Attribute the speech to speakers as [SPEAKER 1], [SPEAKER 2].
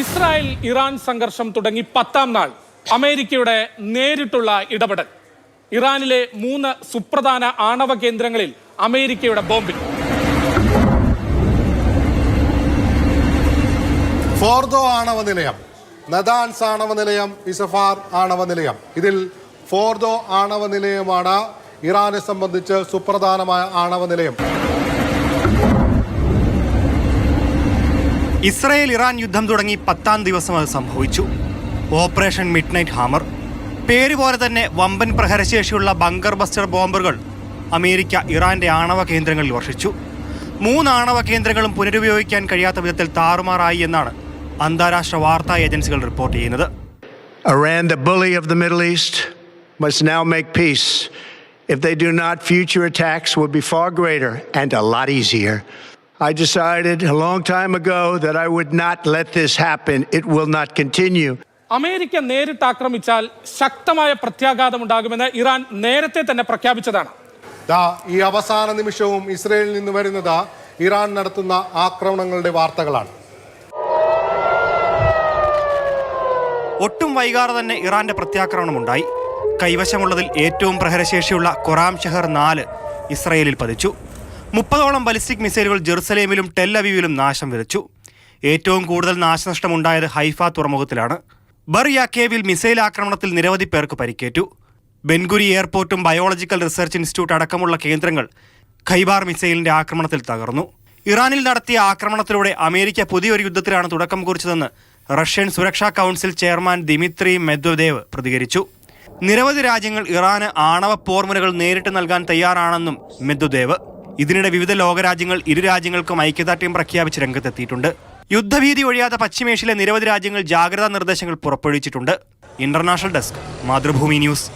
[SPEAKER 1] Israel Iran സംഘർഷം തുടങ്ങി പത്താം നാൾ അമേരിക്കയുടെ നേരിട്ടുള്ള ഇടപെടൽ. ഇറാനിലെ മൂന്ന് സുപ്രധാന ആണവ കേന്ദ്രങ്ങളിൽ അമേരിക്കയുടെ ബോംബിൽ.
[SPEAKER 2] ഫോർദോ ആണവ നിലയം നദാൻസ് ആണവ നിലയം ഇസഫാർ ആണവ നിലയം. ഇതിൽ ഫോർദോ ആണവ നിലയമാണ് ഇറാനെ സംബന്ധിച്ച് സുപ്രധാനമായ ആണവ നിലയം.
[SPEAKER 3] ഇസ്രായേൽ ഇറാൻ യുദ്ധം തുടങ്ങി പത്താം ദിവസം അത് സംഭവിച്ചു ഓപ്പറേഷൻ മിഡ് നൈറ്റ് ഹാമർ പേര് പോലെ തന്നെ വമ്പൻ പ്രഹരശേഷിയുള്ള ബങ്കർ ബസ്റ്റർ ബോംബറുകൾ അമേരിക്ക ഇറാന്റെ ആണവ കേന്ദ്രങ്ങളിൽ വർഷിച്ചു മൂന്ന് ആണവ കേന്ദ്രങ്ങളും പുനരുപയോഗിക്കാൻ കഴിയാത്ത വിധത്തിൽ താറുമാറായി എന്നാണ് അന്താരാഷ്ട്ര വാർത്താ ഏജൻസികൾ റിപ്പോർട്ട് ചെയ്യുന്നത്
[SPEAKER 4] must now make peace. If they do not, future attacks will be far greater and a lot easier. I decided a long time ago that I would not let this happen. It will not continue.
[SPEAKER 1] America നേരിട്ട് ആക്രമിച്ചാൽ ശക്തമായ പ്രത്യാഘാതം ഉണ്ടാകുമെന്ന് Iran നേരത്തെ തന്നെ പ്രഖ്യാപിച്ചതാണ്
[SPEAKER 2] ദാ ഈ അവസാന നിമിഷവും ഇസ്രയേലിൽ നിന്ന് വരുന്നത് ഇറാൻ നടത്തുന്ന ആക്രമണങ്ങളുടെ വാർത്തകളാണ്
[SPEAKER 3] ഒട്ടും വൈകാതെ തന്നെ ഇറാന്റെ പ്രത്യാക്രമണമുണ്ടായി കൈവശമുള്ളതിൽ ഏറ്റവും പ്രഹരശേഷിയുള്ള കൊറാം ഷെഹർ നാല് ഇസ്രയേലിൽ പതിച്ചു മുപ്പതോളം ബലിസ്റ്റിക് മിസൈലുകൾ ജെറുസലേമിലും ടെൽ അവീവിലും നാശം വിതച്ചു. ഏറ്റവും കൂടുതൽ നാശനഷ്ടമുണ്ടായത് ഹൈഫ തുറമുഖത്തിലാണ്. ബർ യാക്കേവിൽ മിസൈൽ ആക്രമണത്തിൽ നിരവധി പേർക്ക് പരിക്കേറ്റു. ബെൻഗുരി എയർപോർട്ടും ബയോളജിക്കൽ റിസർച്ച് ഇൻസ്റ്റിറ്റ്യൂട്ട് അടക്കമുള്ള കേന്ദ്രങ്ങൾ ഖൈബാർ മിസൈലിന്റെ ആക്രമണത്തിൽ തകർന്നു. ഇറാനിൽ നടത്തിയ ആക്രമണത്തിലൂടെ അമേരിക്ക പുതിയൊരു യുദ്ധത്തിലാണ് തുടക്കം കുറിച്ചതെന്ന് റഷ്യൻ സുരക്ഷാ കൗൺസിൽ ചെയർമാൻ ദിമിത്രി മെദ്വദേവ് പ്രതികരിച്ചു. നിരവധി രാജ്യങ്ങൾ ഇറാന് ആണവ പോർമുനകൾ നേരിട്ട് നൽകാൻ തയ്യാറാണെന്നും മെദ്വദേവ് ഇതിനിടെ വിവിധ ലോകരാജ്യങ്ങൾ ഇരു രാജ്യങ്ങൾക്കും ഐക്യദാർഢ്യം പ്രഖ്യാപിച്ച് രംഗത്തെത്തിയിട്ടുണ്ട്. യുദ്ധഭീതി ഒഴിയാത്ത പശ്ചിമേഷ്യയിലെ നിരവധി രാജ്യങ്ങൾ ജാഗ്രതാ നിർദ്ദേശങ്ങൾ പുറപ്പെടുവിച്ചിട്ടുണ്ട്. International desk Mathrubhumi news.